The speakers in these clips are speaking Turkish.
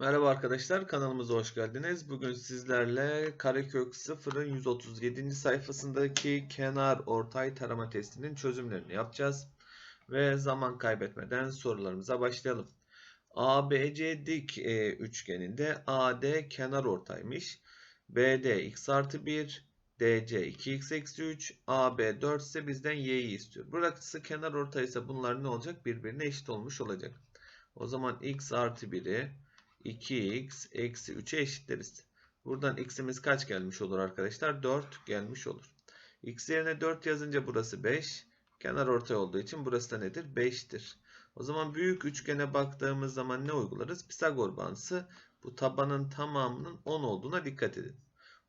Merhaba arkadaşlar, kanalımıza hoş geldiniz. Bugün sizlerle Karekök 0'ın 137. sayfasındaki kenar ortay tarama testinin çözümlerini yapacağız. Ve zaman kaybetmeden sorularımıza başlayalım. ABC dik e, üçgeninde AD kenar ortaymış. BD x artı 1, DC 2x eksi 3, AB 4 ise bizden y'yi istiyor. Burası kenar ortaysa bunlar ne olacak? Birbirine eşit olmuş olacak. O zaman x artı 1'i 2x eksi 3'e eşitleriz. Buradan x'imiz kaç gelmiş olur arkadaşlar? 4 gelmiş olur. x yerine 4 yazınca burası 5. Kenar ortay olduğu için burası da nedir? 5'tir. O zaman büyük üçgene baktığımız zaman ne uygularız? Pisagor bağıntısı. Bu tabanın tamamının 10 olduğuna dikkat edin.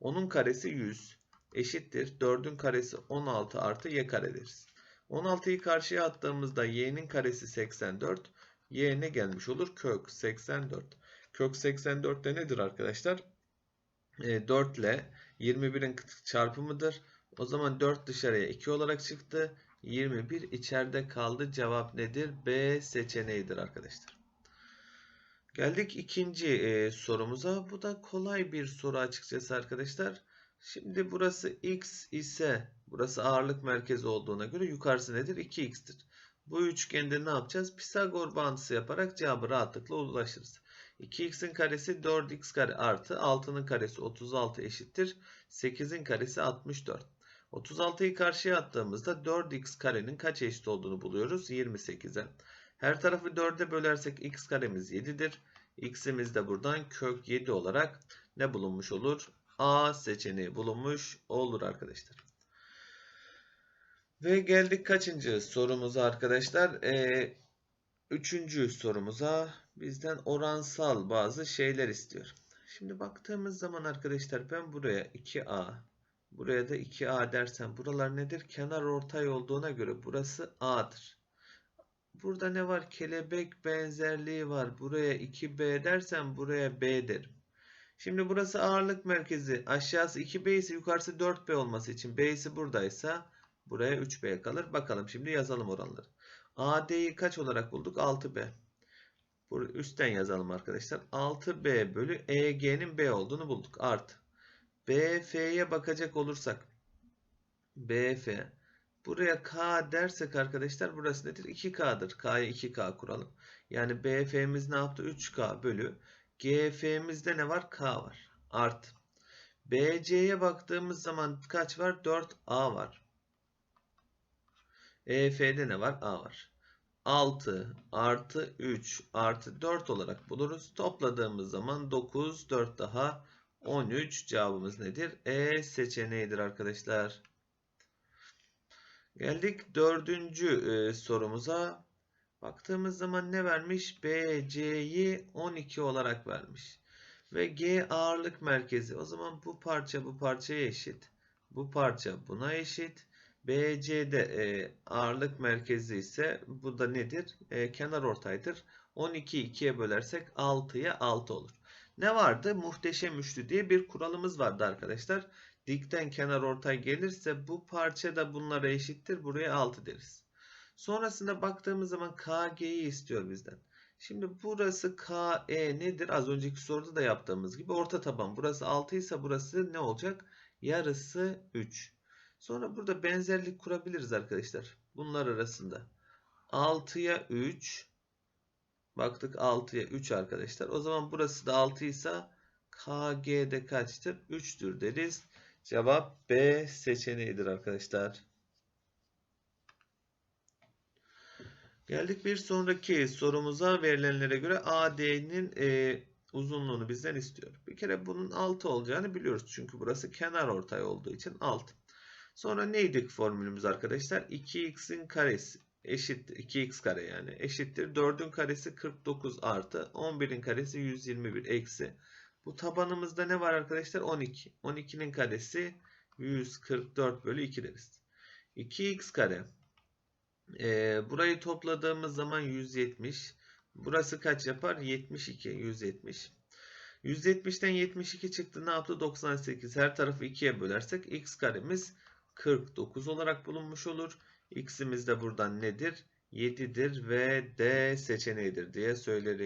10'un karesi 100 eşittir. 4'ün karesi 16 artı y kare deriz. 16'yı karşıya attığımızda y'nin karesi 84. y ne gelmiş olur? Kök 84. Kök 84 de nedir arkadaşlar? E, 4 ile 21'in çarpımıdır. O zaman 4 dışarıya 2 olarak çıktı. 21 içeride kaldı. Cevap nedir? B seçeneğidir arkadaşlar. Geldik ikinci e, sorumuza. Bu da kolay bir soru açıkçası arkadaşlar. Şimdi burası x ise burası ağırlık merkezi olduğuna göre yukarısı nedir? 2x'tir. Bu üçgende ne yapacağız? Pisagor bağıntısı yaparak cevabı rahatlıkla ulaşırız. 2x'in karesi 4x kare artı 6'nın karesi 36 eşittir. 8'in karesi 64. 36'yı karşıya attığımızda 4x karenin kaç eşit olduğunu buluyoruz? 28'e. Her tarafı 4'e bölersek x karemiz 7'dir. x'imiz de buradan kök 7 olarak ne bulunmuş olur? A seçeneği bulunmuş olur arkadaşlar. Ve geldik kaçıncı sorumuza arkadaşlar? Ee, üçüncü sorumuza bizden oransal bazı şeyler istiyor. Şimdi baktığımız zaman arkadaşlar ben buraya 2A, buraya da 2A dersem buralar nedir? Kenar ortay olduğuna göre burası A'dır. Burada ne var? Kelebek benzerliği var. Buraya 2B dersem buraya B derim. Şimdi burası ağırlık merkezi. Aşağısı 2B ise yukarısı 4B olması için B'si buradaysa buraya 3B kalır. Bakalım şimdi yazalım oranları. AD'yi kaç olarak bulduk? 6B. Burayı üstten yazalım arkadaşlar. 6B bölü EG'nin B olduğunu bulduk. Artı. BF'ye bakacak olursak. BF. Buraya K dersek arkadaşlar burası nedir? 2K'dır. K'ya 2K kuralım. Yani BF'miz ne yaptı? 3K bölü. GF'mizde ne var? K var. Artı. BC'ye baktığımız zaman kaç var? 4A var. EF'de ne var? A var. 6 artı 3 artı 4 olarak buluruz. Topladığımız zaman 9, 4 daha 13 cevabımız nedir? E seçeneğidir arkadaşlar. Geldik dördüncü e, sorumuza. Baktığımız zaman ne vermiş? BC'yi 12 olarak vermiş. Ve G ağırlık merkezi. O zaman bu parça bu parçaya eşit. Bu parça buna eşit. BC'de e, ağırlık merkezi ise bu da nedir? E, kenar ortaydır. 12'yi 2'ye bölersek 6'ya 6 olur. Ne vardı? Muhteşem üçlü diye bir kuralımız vardı arkadaşlar. Dikten kenar ortay gelirse bu parça da bunlara eşittir. Buraya 6 deriz. Sonrasında baktığımız zaman KG'yi istiyor bizden. Şimdi burası KE nedir? Az önceki soruda da yaptığımız gibi orta taban. Burası 6 ise burası ne olacak? Yarısı 3. Sonra burada benzerlik kurabiliriz arkadaşlar. Bunlar arasında. 6'ya 3. Baktık 6'ya 3 arkadaşlar. O zaman burası da 6 ise KG'de kaçtır? 3'tür deriz. Cevap B seçeneğidir arkadaşlar. Geldik bir sonraki sorumuza verilenlere göre AD'nin e, uzunluğunu bizden istiyor. Bir kere bunun 6 olacağını biliyoruz. Çünkü burası kenar ortay olduğu için 6. Sonra neydi formülümüz arkadaşlar? 2x'in karesi eşit 2x kare yani eşittir. 4'ün karesi 49 artı 11'in karesi 121 eksi. Bu tabanımızda ne var arkadaşlar? 12. 12'nin karesi 144 bölü 2 deriz. 2x kare. Ee, burayı topladığımız zaman 170. Burası kaç yapar? 72. 170. 170'ten 72 çıktı. Ne yaptı? 98. Her tarafı 2'ye bölersek x karemiz 49 olarak bulunmuş olur. X'imiz de buradan nedir? 7'dir ve D seçeneğidir diye söyleriz.